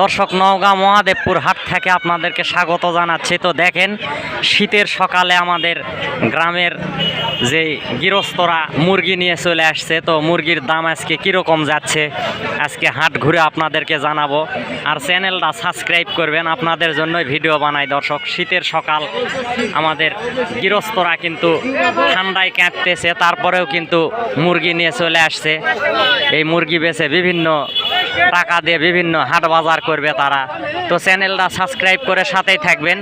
দর্শক নওগাঁ মহাদেবপুর হাট থেকে আপনাদেরকে স্বাগত জানাচ্ছি। তো দেখেন, শীতের সকালে আমাদের গ্রামের যে গৃহস্থরা মুরগি নিয়ে চলে আসছে, তো মুরগির দাম আজকে কীরকম যাচ্ছে? আজকে হাট ঘুরে আপনাদেরকে জানাব। আর চ্যানেলটা সাবস্ক্রাইব করবেন, আপনাদের জন্যই ভিডিও বানাই। দর্শক, শীতের সকাল, আমাদের গৃহস্থরা কিন্তু ঠান্ডায় কাঁপতেছে তারপরেও কিন্তু মুরগি নিয়ে চলে আসছে। এই মুরগি বেছে বিভিন্ন টাকা দিয়ে বিভিন্ন হাট বাজার করবে তারা। তো চ্যানেলটা সাবস্ক্রাইব করে সাথেই থাকবেন।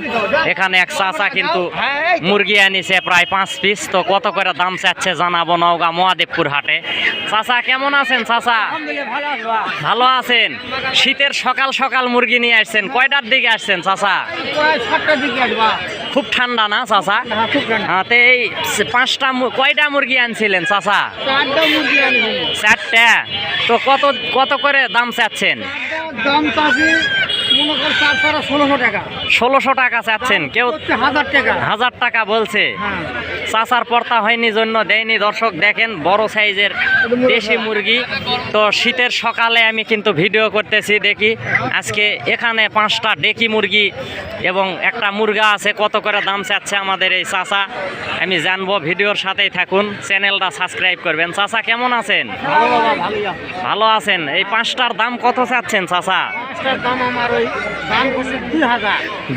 এখানে এক চাচা কিন্তু মুরগি আনিছে প্রায় পাঁচ পিস। তো কত করে দাম চাচ্ছে জানাব নওগাঁ মহাদেবপুর হাটে। চাচা, কেমন আছেন চাচা? ভালো আছেন? শীতের সকাল সকাল মুরগি নিয়ে আসছেন। কয়টার দিকে আসছেন চাচা? খুব ঠান্ডা না চাচা? হ্যাঁ হ্যাঁ, তো এই পাঁচটা কয়টা মুরগি আনছিলেন চাচা? চারটা তো কত কত করে দাম চাচ্ছেন? দাম ষোলোশো টাকা। ষোলোশো টাকা চাচ্ছেন কেউ হাজার টাকা। হাজার টাকা বলছে। হ্যাঁ। চাচার পর্তা হয়নি জন্য দেয়নি। দর্শক দেখেন বড় সাইজের দেশি মুরগি। তো শীতের সকালে আমি কিন্তু ভিডিও করতেছি দেখি। আজকে এখানে পাঁচটা ডেকি মুরগি এবং একটা মুরগা আছে কত করে দাম চাচ্ছে আমাদের এই চাচা। আমি জানব ভিডিওর সাথেই থাকুন চ্যানেলটা সাবস্ক্রাইব করবেন। চাচা কেমন আছেন? ভালো আছেন। এই পাঁচটার দাম কত চাচ্ছেন চাচা?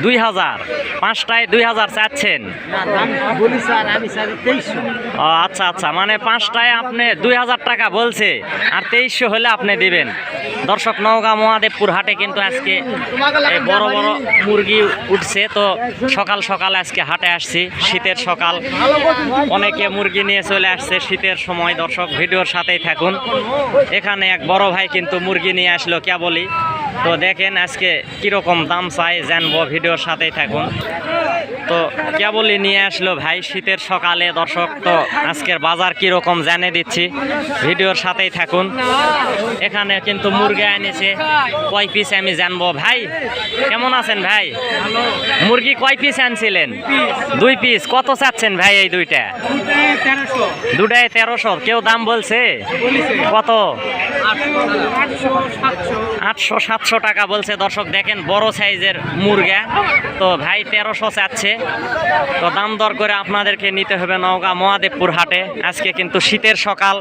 দুই হাজার। পাঁচটায় দুই হাজার চাচ্ছেন। আমি আচ্ছা আচ্ছা মানে পাঁচটায় আপনি দুই হাজার টাকা বলছে, আর তেইশশো হলে আপনি দিবেন। দর্শক, নওগাঁ মহাদেবপুর হাটে কিন্তু আজকে বড় বড় মুরগি উঠছে, তো সকাল সকাল আজকে হাটে আসছি, শীতের সকাল। অনেকে মুরগি নিয়ে চলে আসছে শীতের সময়, দর্শক, ভিডিওর সাথেই থাকুন। এখানে এক বড় ভাই কিন্তু মুরগি নিয়ে আসলো কে বলি তো দেখেন আজকে কীরকম দাম চাই, জানব, ভিডিওর সাথেই থাকুন। তো কেবলই নিয়ে আসলো ভাই শীতের সকালে, দর্শক, তো আজকের বাজার কীরকম জানিয়ে দিচ্ছি। ভিডিওর সাথেই থাকুন। এখানে কিন্তু মুরগি এনেছে, কয় পিস আমি জানব। ভাই, কেমন আছেন ভাই? মুরগি কয় পিস আনছিলেন? দুই পিস কত চাচ্ছেন ভাই এই দুইটা? দুটায় তেরোশো, কেউ দাম বলছে? কত? আটশো, সাতশো টাকা বলছে। দর্শক, দেখেন বড় সাইজের মুরগা। তো ভাই, তেরোশো চাচ্ছে। তো দাম দর করে আপনাদেরকে নিতে হবে নওগাঁ মহাদেবপুর হাটে। আজকে কিন্তু শীতের সকাল।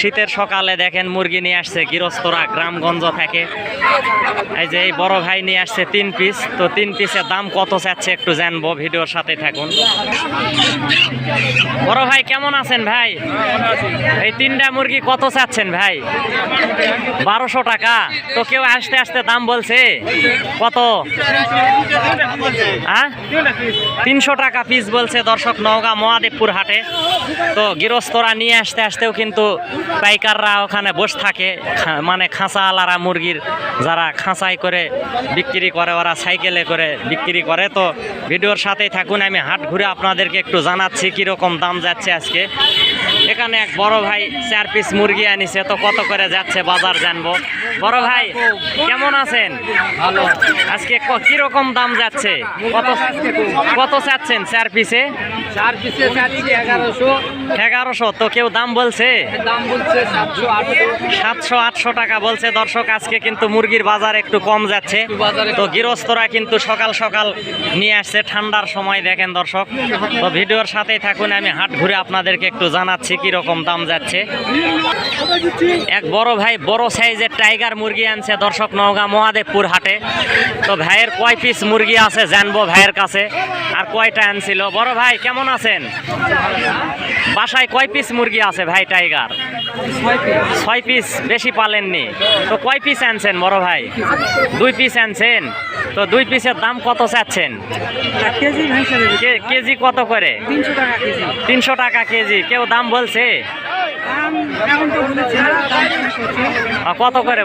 শীতের সকালে দেখেন মুরগি নিয়ে আসছে গৃহস্থরা গ্রামগঞ্জ থেকে। এই যে এই বড় ভাই নিয়ে আসছে তিন পিস। তো তিন পিসের দাম কত চাচ্ছে একটু জানব, ভিডিওর সাথে থাকুন। বড় ভাই, কেমন আছেন ভাই? এই তিনটা মুরগি কত চাচ্ছেন ভাই? বারোশো টাকা। তো কেউ আসতে আসতে দাম বলছে? কত? হ্যাঁ? তিনশো টাকা পিস বলছে দর্শক নওগাঁ মহাদেবপুর হাটে। তো গৃহস্থরা নিয়ে আসতে আসতেও কিন্তু পাইকাররা ওখানে বসে থাকে। মানে খাঁচাওয়ালারা মুরগির যারা খাঁচাই করে বিক্রি করে ওরা সাইকেলে করে বিক্রি করে। তো ভিডিওর সাথেই থাকুন আমি হাট ঘুরে আপনাদেরকে একটু জানাচ্ছি কীরকম দাম যাচ্ছে আজকে। এখানে এক বড় ভাই চার পিস মুরগি আনিছে তো কত করে যাচ্ছে বাজার জানব। বড় ভাই কেমন আছেন? ভালো। আজকে কীরকম দাম যাচ্ছে? কত? কত চাচ্ছেন চার পিসে চার পিসে চাচ্ছি এগারোশো। এগারোশো তো কেউ দাম বলছে? দাম বলছে সাতশো আটশো। সাতশো আটশো টাকা বলছে। দর্শক আজকে কিন্তু মুরগির বাজার একটু কম যাচ্ছে। তো গৃহস্থরা কিন্তু সকাল সকাল নিয়ে আসছে। ঠান্ডার সময় দেখেন দর্শক। তো ভিডিওর সাথেই থাকুন। আমি হাট ঘুরে আপনাদেরকে একটু জানাচ্ছি কীরকম দাম যাচ্ছে। এক বড় ভাই বড় সাইজের টাইগার মুরগি আনছে দর্শক নওগাঁ মহাদেবপুর হাটে। তো ভাইয়ের কয় পিস মুরগি আছে জানব ভাইয়ের কাছে। আর কয়টা আনছিল? বড় ভাই কেমন আছেন? বাসায় কয় পিস মুরগি আছে ভাই টাইগার ছয় পিস বেশি পালেননি। তো কয় পিস আনছেন বড় ভাই? দুই পিস আনছেন। তো দুই পিসের দাম কত চাচ্ছেন? কেজি কে- কেজি কত করে? তিনশো টাকা কেজি। কেউ দাম বলছে? কত করে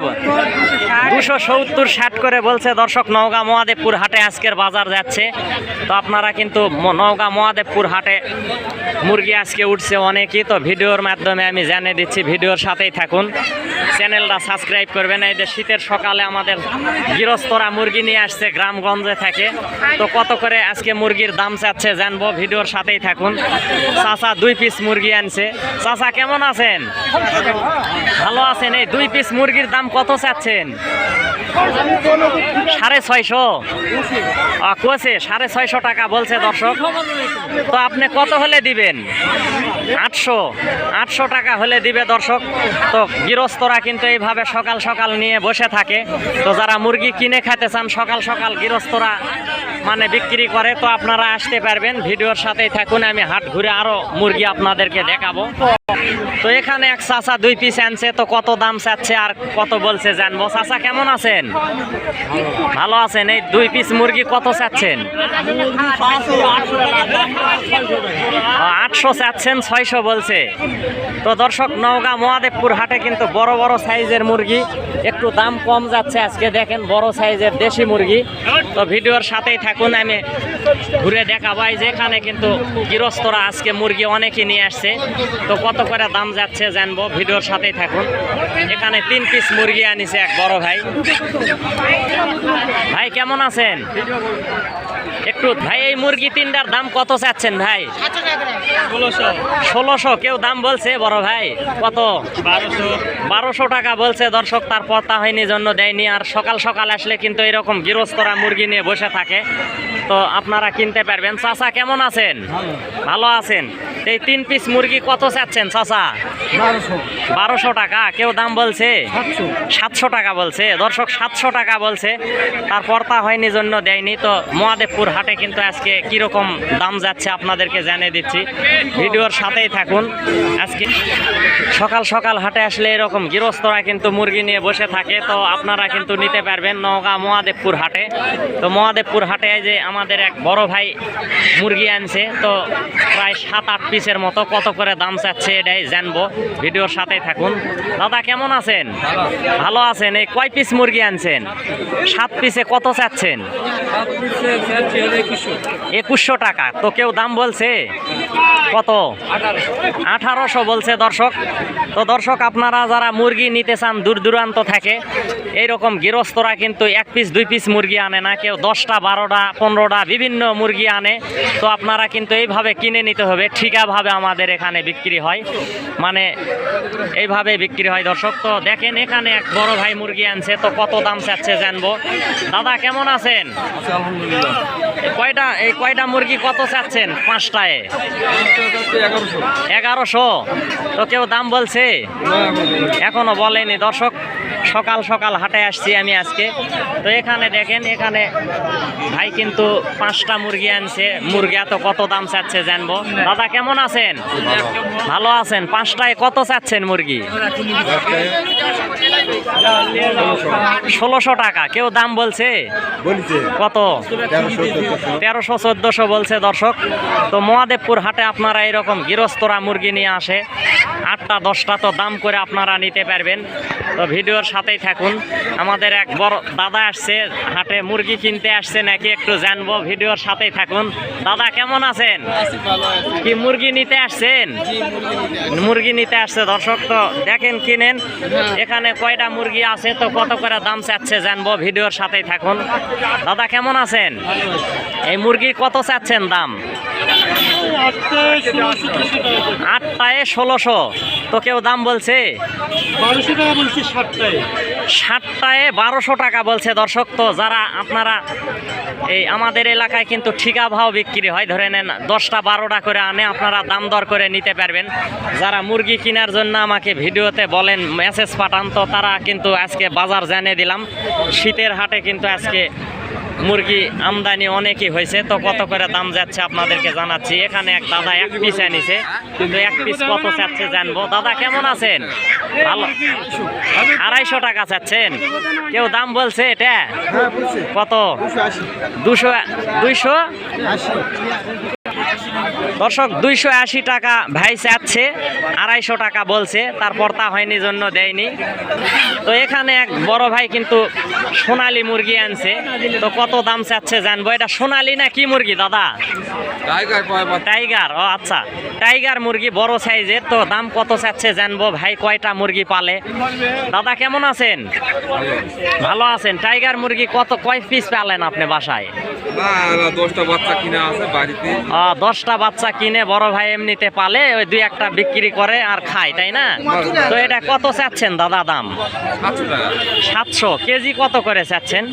দুশো সত্তর ষাট করে বলছে দর্শক, নওগাঁ মহাদেবপুর হাটে আজকের বাজার যাচ্ছে। তো আপনারা কিন্তু নওগাঁ মহাদেবপুর হাটে মুরগি আজকে উঠছে অনেকই। তো ভিডিওর মাধ্যমে আমি জানিয়ে দিচ্ছি, ভিডিওর সাথেই থাকুন। চ্যানেলটা সাবস্ক্রাইব করবেন। এই যে শীতের সকালে আমাদের গৃহস্থরা মুরগি নিয়ে আসছে গ্রামগঞ্জে থাকে। তো কত করে আজকে মুরগির দাম চাচ্ছে জানব। ভিডিওর সাথেই থাকুন। চাচা দুই পিস মুরগি আনছে। চাচা, কেমন আছেন? ভালো আছেন? এই দুই পিস মুরগির দাম কত চাচ্ছেন? সাড়ে ছয়শো। কোছে সাড়ে ছয়শো টাকা বলছে দর্শক। তো আপনি কত হলে দিবেন? আটশো। আটশো টাকা হলে দিবে দর্শক। তো গৃহস্থরা কিন্তু এইভাবে সকাল সকাল নিয়ে বসে থাকে। তো যারা মুরগি কিনে খেতে চান, সকাল সকাল গৃহস্থরা মানে বিক্রি করে, তো আপনারা আসতে পারবেন। ভিডিওর সাথেই থাকুন। আমি হাট ঘুরে আরও মুরগি আপনাদেরকে দেখাবো। তো এখানে এক চাচা দুই পিস আনছে, তো কত দাম চাচ্ছে আর কত বলছে জানব। চাচা, কেমন আছেন? ভালো আছেন? এই দুই পিস মুরগি কত চাচ্ছেন? আটশো চাচ্ছেন, ছয়শো বলছে। তো দর্শক, নওগাঁ মহাদেবপুর হাটে কিন্তু বড় বড় সাইজের মুরগি, একটু দাম কম যাচ্ছে আজকে, দেখেন বড় সাইজের দেশি মুরগি। তো ভিডিওর সাথেই থাকুন, আমি ঘুরে দেখাবো। এই যে এখানে কিন্তু গৃহস্থরা আজকে মুরগি অনেকে নিয়ে আসছে। তো কত করে দাম যাচ্ছে জানব, ভিডিওর সাথেই থাকুন। এখানে তিন পিস মুরগি আনিছে এক বড় ভাই। ভাই, কেমন আছেন? একটু ভাই, এই মুরগি তিনটার দাম কত চাচ্ছেন ভাই? ষোলোশো, কেউ দাম বলছে, বড় ভাই, কত? বারোশো টাকা বলছে, দর্শক, তার পর্তা হয়নি, জন্য দেয়নি, আর সকাল সকাল আসলে কিন্তু এরকম গৃহস্থরা মুরগি নিয়ে বসে থাকে। তো আপনারা কিনতে পারবেন। চাচা, কেমন আছেন? ভালো আছেন? এই তিন পিস মুরগি কত চাচ্ছেন, চাচা? বারোশো টাকা, কেউ দাম বলছে? সাতশো টাকা বলছে, দর্শক, সাতশো টাকা বলছে, তার পর্তা হয়নি, জন্য দেয়নি, তো মহাদেবপুর হাটে কিন্তু আজকে কীরকম দাম যাচ্ছে আপনাদেরকে জানিয়ে দিচ্ছি। ভিডিওর সাথেই থাকুন। আজকে সকাল সকাল হাটে আসলে এরকম গৃহস্থরা কিন্তু মুরগি নিয়ে বসে থাকে। তো আপনারা কিন্তু নিতে পারবেন নওগাঁ মহাদেবপুর হাটে। তো মহাদেবপুর হাটে যে আমাদের এক বড় ভাই মুরগি আনছে। তো প্রায় সাত, আট পিসের মতো কত করে দাম চাচ্ছে এটাই জানব। ভিডিওর সাথেই থাকুন। দাদা, কেমন আছেন? ভালো আছেন? এই কয় পিস মুরগি আনছেন? সাত পিসে কত চাচ্ছেন? একুশশো টাকা। তো কেউ দাম বলছে? কত? আঠারোশো বলছে দর্শক। তো দর্শক আপনারা যারা মুরগি নিতে চান দূর দূরান্ত থাকে এইরকম গৃহস্থরা কিন্তু এক পিস দুই পিস মুরগি আনে না। কেউ দশটা বারোটা পনেরোটা বিভিন্ন মুরগি আনে। তো আপনারা কিন্তু এইভাবে কিনে নিতে হবে। ঠিকাভাবে আমাদের এখানে বিক্রি হয়। মানে এইভাবে বিক্রি হয় দর্শক। তো দেখেন এখানে এক বড় ভাই মুরগি আনছে। তো কত দাম চাচ্ছে জানব। দাদা কেমন আছেন? কয়টা এই কয়টা মুরগি কত চাচ্ছেন? পাঁচটায়। এগারোশো। তো কেউ দাম বলছে? এখনও বলেনি। দর্শক সকাল সকাল হাটে আসছি আমি আজকে। তো এখানে দেখেন এখানে ভাই কিন্তু পাঁচটা মুরগি আনছে। মুরগি এত কত দাম চাচ্ছে জানব। দাদা কেমন আছেন? ভালো আছেন? পাঁচটায় কত চাচ্ছেন মুরগি? ষোলোশো টাকা। কেউ দাম বলছে? কত? তেরোশো চোদ্দশো বলছে দর্শক। তো মহাদেবপুর হাটে আপনারা এরকম গৃহস্থরা মুরগি নিয়ে আসে। আটটা দশটা তো দাম করে আপনারা নিতে পারবেন। তো ভিডিওর সাথেই থাকুন। আমাদের এক বড় দাদা আসছে হাটে মুরগি কিনতে আসছে নাকি একটু জানব ভিডিওর সাথেই থাকুন। দাদা কেমন আছেন? কি মুরগি নিতে আসছেন? মুরগি নিতে আসছে। দর্শক তো দেখেন কিনেন। এখানে কয়টা মুরগি আছে তো কত করে দাম চাচ্ছে জানব ভিডিওর সাথেই থাকুন। দাদা কেমন আছেন? এই মুরগি কত চাচ্ছেন দাম? আটটায় ষোলোশো। তো কেউ দাম বলছে? ষাটটায়। বারোশো টাকা বলছে দর্শক। তো যারা আপনারা এই আমাদের এলাকায় কিন্তু ঠিকা ভাও বিক্রি হয় ধরে নেন দশটা বারোটা করে আনে আপনারা দাম দর করে নিতে পারবেন। যারা মুরগি কেনার জন্য আমাকে ভিডিওতে বলেন মেসেজ পাঠান তো তারা কিন্তু আজকে বাজার জানিয়ে দিলাম। শীতের হাটে কিন্তু আজকে মুরগি আমদানি অনেকই হয়েছে। তো কত করে দাম যাচ্ছে আপনাদেরকে জানাচ্ছি। এখানে এক দাদা এক পিস আনিছে কিন্তু এক পিস কত চাচ্ছে জানব। দাদা কেমন আছেন? ভালো। আড়াইশো টাকা চাচ্ছেন কেউ দাম বলছে এটা? হ্যাঁ কত? দুশো? দুইশো? আশি। দর্শক দুইশো আশি টাকা ভাই চাচ্ছে আড়াইশো টাকা বলছে তারপর তা হয়নি জন্য দেয়নি। তো এখানে এক বড় ভাই কিন্তু সোনালি মুরগি আনছে। তো কত দাম চাচ্ছে জানব? এটা সোনালি না কি মুরগি দাদা? টাইগার ও আচ্ছা। টাইগার মুরগি বড় সাইজের তো দাম কত চাচ্ছে জানব? ভাই কয়টা মুরগি পালে? দাদা কেমন আছেন? ভালো আছেন। টাইগার মুরগি কত কয় পিস পালেন আপনি বাসায়? না না দশটা বাচ্চা কিনা আছে বাড়িতে। দশটা বাচ্চা বাচ্চা কিনে বড় ভাই এমনিতে পালে, ওই দুই একটা বিক্রি করে আর খায়, তাই না? তো এটা কত চাচ্ছেন দাদা দাম? সাতশো। কেজি কত করে চাচ্ছেন?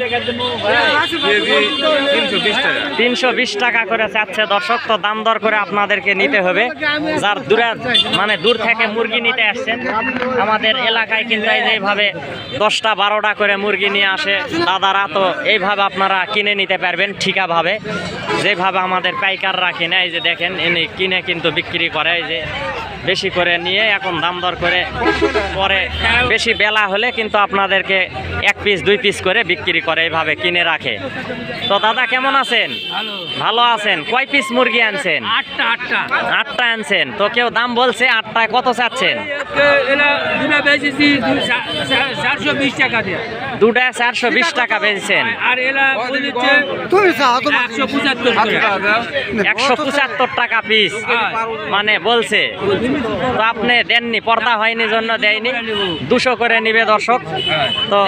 তিনশো বিশ টাকা করে চাচ্ছে দর্শক, তো দাম দর করে আপনাদেরকে নিতে হবে। যার দূরে মানে দূর থেকে মুরগি নিতে আসছেন। আমাদের এলাকায় কিন্তু এইভাবে দশটা বারোটা করে মুরগি নিয়ে আসে দাদারা, তো এইভাবে আপনারা কিনে নিতে পারবেন ঠিকাভাবে। যেভাবে আমাদের পাইকাররা কিনে, এই যে দেখেন এনে কিনে কিন্তু বিক্রি করে যে বেশি করে নিয়ে এখন দাম দর করে পরে বেশি বেলা হলে কিন্তু আপনাদেরকে এক পিস দুই পিস করে বিক্রি করে এইভাবে কিনে রাখে। তো দাদা কেমন আছেন? ভালো। ভালো আছেন? কয় পিস মুরগি আনছেন? আটটা আটটা। আটটা আনছেন। তো কেউ দাম বলছে আটটায় কত চাচ্ছেন? দুটা চারশো বিশ টাকা দিয়ে। দুটায় চারশো বিশ টাকা বেচছেন। আর একশো পঁচাত্তর টাকা। দাও একশো পঁচাত্তর টাকা পিস মানে বলছে। তো আপনি দেননি, পর্দা হয়নি জন্য দেয়নি। দুশো করে নিবে দর্শক। তো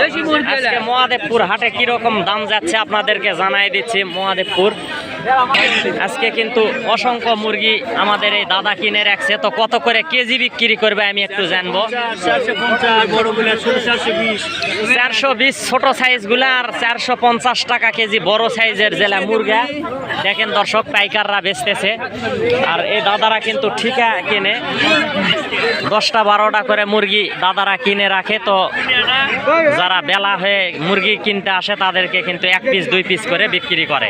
মহাদেবপুর হাটে কীরকম দাম যাচ্ছে আপনাদেরকে জানাই দিচ্ছি মহাদেবপুর। আজকে কিন্তু অসংখ্য মুরগি আমাদের এই দাদা কিনে রাখছে। তো কত করে কেজি বিক্রি করবে আমি একটু জানব। চারশো বিশ ছোট সাইজগুলা আর চারশো পঞ্চাশ টাকা কেজি বড় সাইজের জেলা মুরগা। দেখেন দর্শক, পাইকাররা বেচতেছে। আর এই দাদারা কিন্তু ঠিকা কিনে। দশটা বারোটা করে মুরগি দাদারা কিনে রাখে তো যারা বেলা হয়ে মুরগি কিনতে আসে তাদেরকে কিন্তু এক পিস দুই পিস করে বিক্রি করে।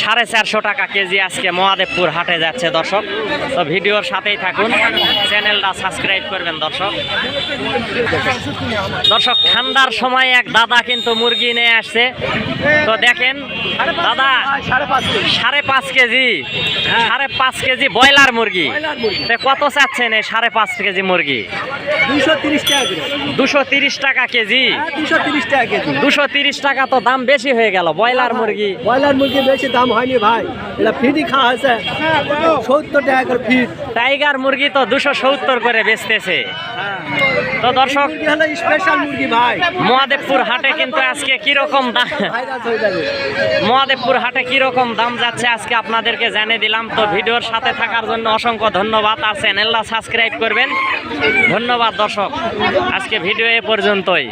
সাড়ে চারশো টাকা কেজি আজকে মহাদেবপুর হাটে যাচ্ছে দর্শক। তো ভিডিওর সাথেই থাকুন চ্যানেলটা সাবস্ক্রাইব করবেন দর্শক। দর্শক ঠান্ডার সময় এক দাদা কিন্তু মুরগি নিয়ে আসছে। তো দেখেন দাদা সাড়ে পাঁচ কেজি সাড়ে পাঁচ কেজি ব্রয়লার মুরগি। কত কত চাচ্ছেন এই সাড়ে পাঁচ কেজি মুরগি। দুশো তিরিশ টাকা দুশো তিরিশ টাকা কেজি। দুশো তিরিশ টাকা কেজি। দুশো তিরিশ টাকা তো দাম বেশি হয়ে গেল ব্রয়লার মুরগি। ব্রয়লার মুরগি বেশি দাম হয়নি ভাই। এটা ফিটই খাওয়া হয়েছে। সত্তর টাকা করে ফিট টাইগার মুরগি তো দুশো সত্তর করে বেচতেছে। তো দর্শক, মহাদেবপুর হাটে কিন্তু আজকে কীরকম দাম মহাদেবপুর হাটে কীরকম দাম যাচ্ছে আজকে আপনাদেরকে জানিয়ে দিলাম। তো ভিডিওর সাথে থাকার জন্য অসংখ্য ধন্যবাদ। আর চ্যানেলটা সাবস্ক্রাইব করবেন। ধন্যবাদ দর্শক। আজকে ভিডিও এ পর্যন্তই।